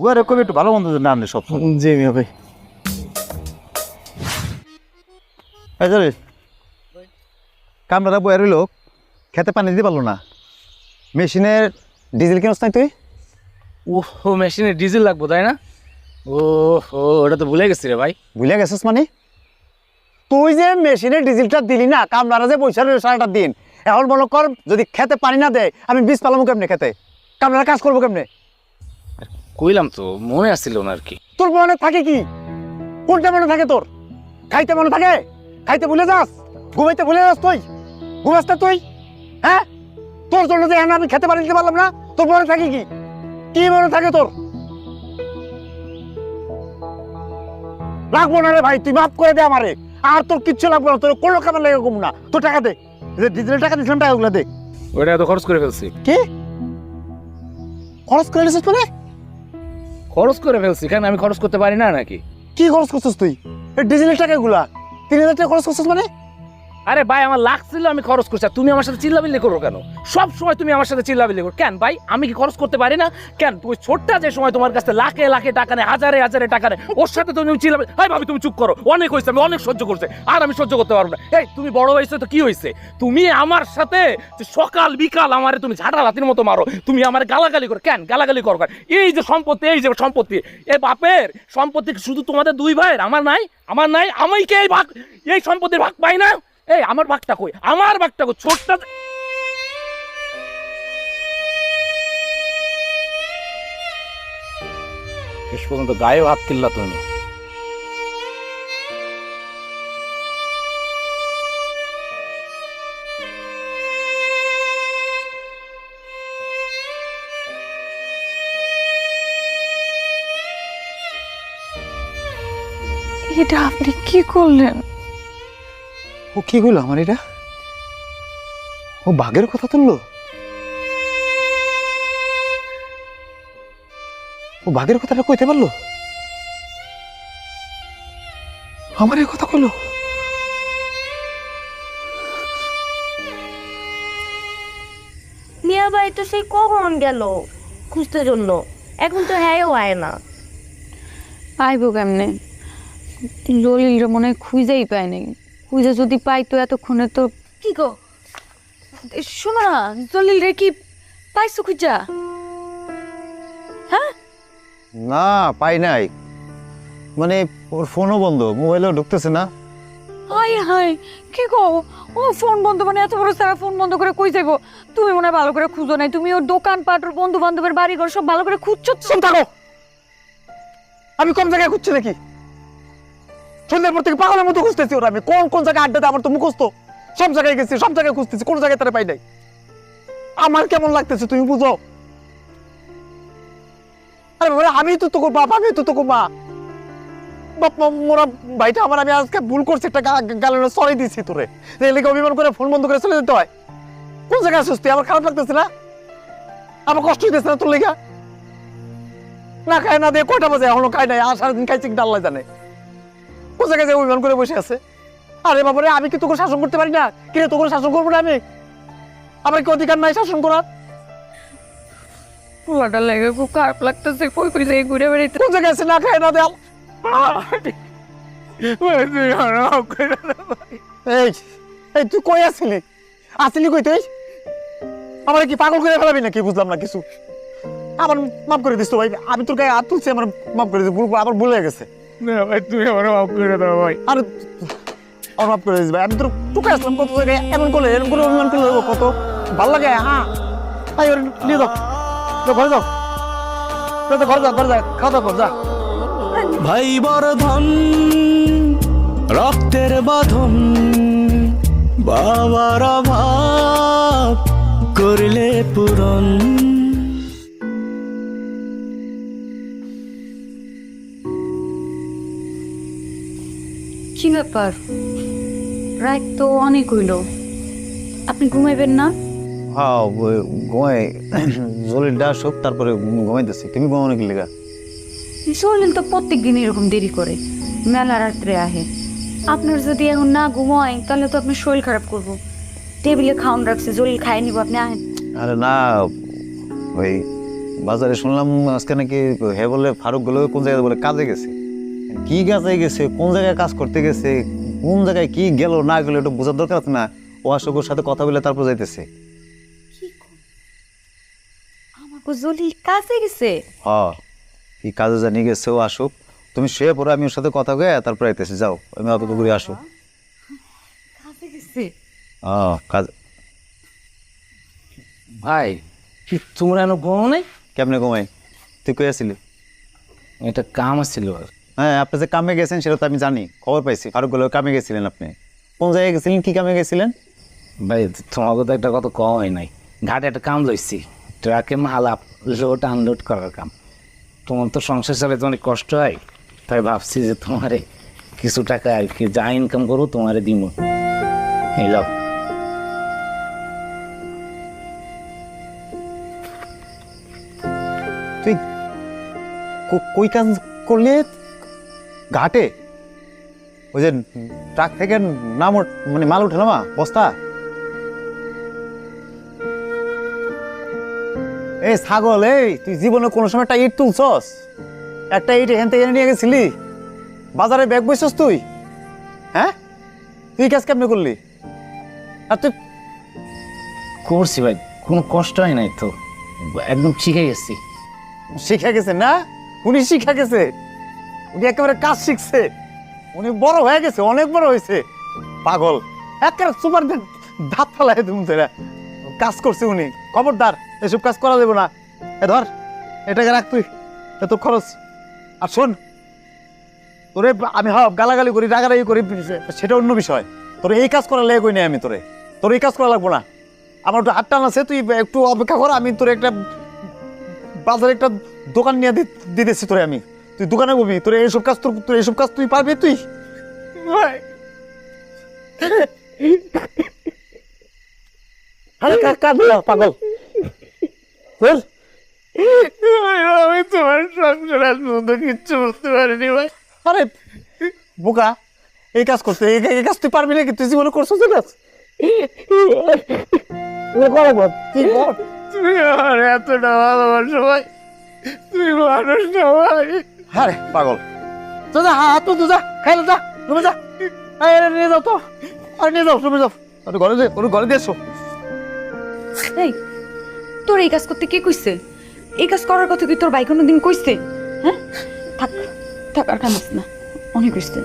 বুয়ারে কবি একটু ভালো মন্দ না আনলে সব জি মিয়া ভাই। বয়ার হইল খেতে পানি দিতে পারল না। মেশিনের ডিজেল কিনস নাই তুই? ও ও মেশিনে ডিজেল লাগবো তাই না? ও ও ওটা তো ভুলে গেছি রে ভাই। ভুলে গেছিস মানে? তুই যে মেশিনের ডিজেলটা দিলি না কামরারা যে পয়সা রইল সারাটা দিন এখন মনে কর যদি খেতে পানি না দেয় আমি বীজ পালামো কেমনে খেতে? কামরারা কাজ করব কেমনে? কইলাম তো মনে আসছিল না আর কি। তোর মনে থাকে কি? কোনটা মনে থাকে তোর? খাইতে মনে থাকে? খাইতে ভুলে যাস? ঘুমাইতে ভুলে যাস তুই? ঘুমাস না তুই? হ্যাঁ? তোর জন্য যে আমি খেতে পারি দিতে পারলাম না তোর মনে থাকে কি? কি মনে থাকে তোর? লাগবো না রে ভাই তুই মাফ করে দে আমারে। আর তোর কিচ্ছু লাগবো না তোর কোনো কামে লেগে কম না। তোর টাকা দে। যে ডিজেলের টাকা দিয়েছিলাম টাকাগুলো দে। ওটা তো খরচ করে ফেলছি। কি? খরচ করে নিছিস মানে? খরচ করে ফেলছি কেন আমি খরচ করতে পারি না নাকি? কি খরচ করছিস তুই? ডিজেলের টাকাগুলা, তিন হাজার টাকা খরচ করছিস মানে? আরে ভাই, আমার লাগছিল আমি খরচ করছি। তুমি আমার সাথে চিল্লাবিল্লি করো কেন? সব সময় তুমি আমার সাথে চিল্লাবিল্লি করো। কেন ভাই, আমি কি খরচ করতে পারি না? কেন, তুমি ছোট্টা যে সময় তোমার কাছে লাখে লাখে টাকা নেই হাজারে হাজারে টাকা নেই ওর সাথে তুমি চিল্লাবি হাই ভাবি, তুমি চুপ করো। অনেক হয়েছে, আমি অনেক সহ্য করছে। আর আমি সহ্য করতে পারব না। এই, তুমি বড় হয়েছে তো কি হয়েছে? তুমি আমার সাথে সকাল, বিকাল আমারে তুমি ঝাঁটা রাতির মতো মারো। তুমি আমার গালাগালি করো। কেন, গালাগালি করো? এই যে সম্পত্তি, এই যে সম্পত্তি, এ বাপের সম্পত্তি শুধু তোমাদের দুই ভাইয়ের? আমার নাই আমার নাই আমি কে এই ভাগ এই সম্পত্তির ভাগ পাই না? এই আমার বাঘটা কই? আমার বাঘটা কই? ছোটটা শেষ পর্যন্ত গায়ে হাত কিল্লা তুমি। এটা আপনি কি করলেন? ও কি হলো আমার এটা? ও বাঘের কথা তুললো? ও বাঘের কথাটা কইতে পারল? আমার এই কথা কইলো? মিয়া ভাই তো সেই কখন গেল খুঁজতে জন্য? এখন তো হ্যাঁও আয় না। পাইব কেমনে? জলিল মনে হয় খুঁজেই পায়নি খুঁজে যদি পাই তো এতক্ষণে তো কি গো? শোনো জলিল রে কি পাইছো খুঁজা? না পাই নাই। মানে ওর ফোনও বন্ধ মোবাইলেও ঢুকতেছে না। হাই হাই কি গো? ও ফোন বন্ধ মানে এত বড় সারা ফোন বন্ধ করে কই যাইবো? তুমি মনে হয় ভালো করে খুঁজো নাই। তুমি ওর দোকান পাট ওর বন্ধু বান্ধবের বাড়ি ঘর সব ভালো করে খুঁজছো তো? চুপ আমি কম জায়গায় খুঁজছি নাকি? সন্ধ্যার পর থেকে পাগলের মতো খুঁজতেছি ওরা। আমি কোন কোন জায়গায় আড্ডা আমার তো মুখস্থ। সব জায়গায় গেছি, সব জায়গায় খুঁজতেছি, কোন জায়গায় তারা পাই নাই। আমার কেমন লাগতেছে তুমি বুঝো? আরে আমি তো তোর বাপ আমি তো তোর মা। বাপ মোরা ভাইটা আমার, আমি আজকে ভুল করছি, একটা গালের সরি দিছি তোরে। অভিমান করে ফোন বন্ধ করে চলে যেতে হয়। কোন জায়গায় আমার খারাপ লাগতেছে না? আমার কষ্ট হইতেছে না তোর লেগা? না খায় না দিয়ে কয়টা বাজে? এখনও খায় নাই, আর সারাদিন খাইছে কি ডাল্লাই জানে? কোন জায়গায় যে অভিমান করে বসে আছে। আরে বাবারে আমি কি তোকে শাসন করতে পারি না? কিরে তোকে শাসন করব না আমি? আমার কি অধিকার নাই শাসন করার? পোলাটা লেগে খুব খারাপ লাগতেছে কই কই ঘুরে বেড়াইতে। কোন জায়গায় আছে? না খায় না দেয়াল। এই এই তুই কই আসছিলি আসছিলি কই তুই? আমার কি পাগল করে ফেলাবি নাকি? বুঝলাম না কিছু। আমার মাফ করে দিস তো ভাই আমি তোর গায়ে হাত তুলছি আমার মাফ করে দিস আমার ভুল হয়ে ভাই তুমি আমার মাফ করে দাও ভাই। আর আমার মাফ করে দিস ভাই আমি তোর টুকে আসলাম কত জায়গায় এমন করলে এরকম করে অভিমান করলে কত। ভালো লাগে হ্যাঁ। তাই ওর নিয়ে যাও। যাও, ঘরে যাও। যাও, যাও, ঘরে যাও ঘরে যাও খাওয়া দাওয়া কর যা। ভাই বর্ধন রক্তের বাঁধন বাবার অভাব করলে পূরণ। কি ব্যাপার? রাত তো অনেক হইল। আপনি ঘুমাইবেন না? হ্যাঁ ঘুমাই। জলির আসুক তারপরে ঘুমাইতেছি। তুমি ঘুমানো কি লেগা? শরীর তো প্রত্যেক দিন এরকম দেরি করে। মেলা রাত্রে আহে। আপনার যদি এখন না ঘুমায় তাহলে তো আপনার শরীর খারাপ করব। টেবিলে খাওয়ান রাখছে জলিল খাই নিব আপনি আহেন। আরে না ওই বাজারে শুনলাম আজকে নাকি হে বলে ফারুকগুলো কোন জায়গায় বলে কাজে গেছে? কি কাজে গেছে কোন জায়গায় কাজ করতে গেছে কোন জায়গায় কি গেল না গেল একটু বোঝার দরকার আছে না? ও অশোকের সাথে কথা বলে তারপর যাইতেছে। জলি কাছে গেছে? হ কি কাজে জানি গেছে ও আসুক। তুমি শুয়ে পড়ো আমি ওর সাথে কথা কয়ে তারপর আইতেছি যাও আমি অত করে আসো। গেছে? কাজ ভাই কি তোমরা এনে গো নাই? কেমনে কমাই তুই কই আসিলি? এটা কাম ছিল হ্যাঁ আপনি যে কামে গেছেন সেটা তো আমি জানি খবর পাইছি। ফারুকগুলো কামে গেছিলেন আপনি। কোন জায়গায় গেছিলেন কি কামে গেছিলেন? ভাই তোমাকে তো একটা কত কম হয় নাই। ঘাটে একটা কাম লইছি ট্রাকে মাল আপ লোড আনলোড করার কাম। তোমার তো সংসার চালাতে অনেক কষ্ট হয় তাই ভাবছি যে তোমারে কিছু টাকা আর কি যা ইনকাম করব তোমারে দিব এই লাও। তুই কই কাজ করলি? ঘাটে? ওই যে ট্রাক থেকে নাম মানে মাল উঠে নামা বস্তা? এই ছাগল এই তুই জীবনে কোনো সময় একটা ইট তুলছস? একটা ইট এখান থেকে নিয়ে গেছিলি? বাজারে ব্যাগ বইছস তুই? হ্যাঁ? তুই কাজ কেমনে করলি? আর তুই করছি ভাই কোনো কষ্ট হয় নাই তো। একদম শিখে গেছি। শিখে গেছে না? উনি শিখে গেছে? উনি একেবারে কাজ শিখছে। উনি বড় হয়ে গেছে, অনেক বড় হয়েছে। পাগল। একেবারে সুপার ধাপ ফেলায় তুমি সেটা কাজ করছে উনি। খবরদার, এসব কাজ করা যাবে না। এ ধর, এটাকে রাখ তুই। এত খরচ। আর শোন, তোরে আমি হ গালাগালি করি, রাগারাগি করি সেটা অন্য বিষয়। তোর এই কাজ করা লেগে কই নাই আমি তোরে। তোর এই কাজ করা লাগবো না। আমার একটু হাত টান আছে, তুই একটু অপেক্ষা কর, আমি তোর একটা বাজারে একটা দোকান নিয়ে দিতেছি তোরে আমি। তুই দোকানে বলবি, তোর এইসব কাজ তোর তোর এইসব কাজ তুই পারবি তুই? পাগল। বল। কিচ্ছু বুঝতে পারিনি, ভাই। বোকা, এই কাজ এই কাজ তুই পারবি তুই জীবনে এগুলো তুই। তুমি ভাই। তুমি মানুষ আরে পাগল। তো যা হাত তো যা, খাই যা তুমি যা। আরে নিয়ে যাও তো। আরে, নিয়ে যাও তুমি যাও। তুমি ঘরে যে তুমি ঘরে দিয়েছ এই, তোর এই কাজ করতে কে কইছে? এই কাজ করার কথা কি তোর ভাই কোনোদিন কইছে? হ্যাঁ? থাক থাক, আর না। অনেক কইছে